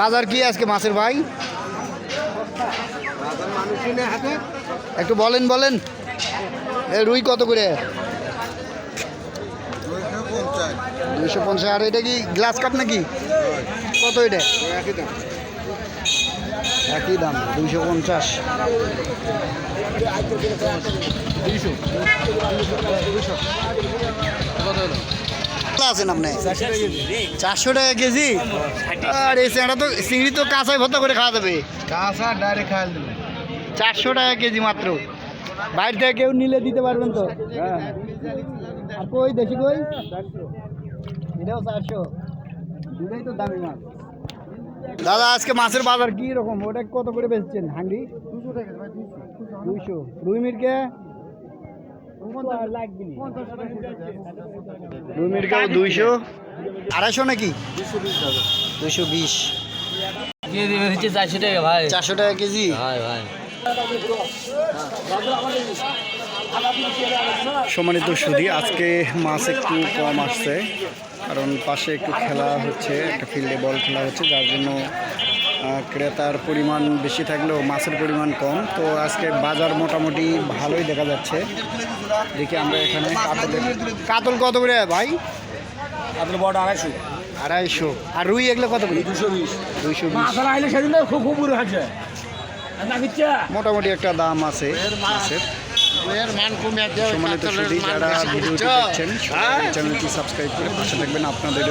বাজার কি আজকে মাছের ভাই? একটু বলেন বলেন। রুই কত করে? দুইশো পঞ্চাশ। আর এটা কি গ্লাস কাপ নাকি? কত এটা? একই দাম, দুইশো পঞ্চাশ। আছেন আপনি? চারশো টাকা কেজি? আর এই চেঁড়া তো চিংড়ি তো কাঁচাই ভর্তা করে খাওয়া যাবে। কাঁচা ডাইরেক্ট খাইল দেবে চারশো টাকা কেজি মাত্র। বাইরে থেকে কেউ নিলে দিতে পারবেন তো? আর কই দেশি কই? এটাও চারশো। দুটাই তো দামি মাছ। দাদা আজকে মাছের বাজার কি রকম? ওটা কত করে বেচছেন? হাঙ্গি দুইশো রুই মিরকে? রুই মিরকেও দুইশো। আড়াইশো নাকি? দুইশো বিশ। চারশো টাকা ভাই? চারশো টাকা কেজি? ভাই ভাই। সম্মানিত সুদি আজকে মাছ একটু কম আসছে কারণ পাশে একটু খেলা হচ্ছে একটা ফিল্ডে বল খেলা হচ্ছে যার জন্য ক্রেতার পরিমাণ বেশি থাকলেও মাছের পরিমাণ কম। তো আজকে বাজার মোটামুটি ভালোই দেখা যাচ্ছে। দেখি আমরা এখানে কাতলের কাতল কত করে ভাই? কাতল বড় আড়াইশো। আড়াইশো। আর রুই এগুলো কত করে? দুশো বিশ। দুইশো বিশ। মাছ আইলে সেদিন তো খুব খুব আছে না কিচ্ছা? মোটামুটি একটা দাম আছে মাছের। সম্মানিত সুদী যারা ভিডিওটি দেখছেন চ্যানেলটি সাবস্ক্রাইব করে পাশে থাকবেন। আপনাদের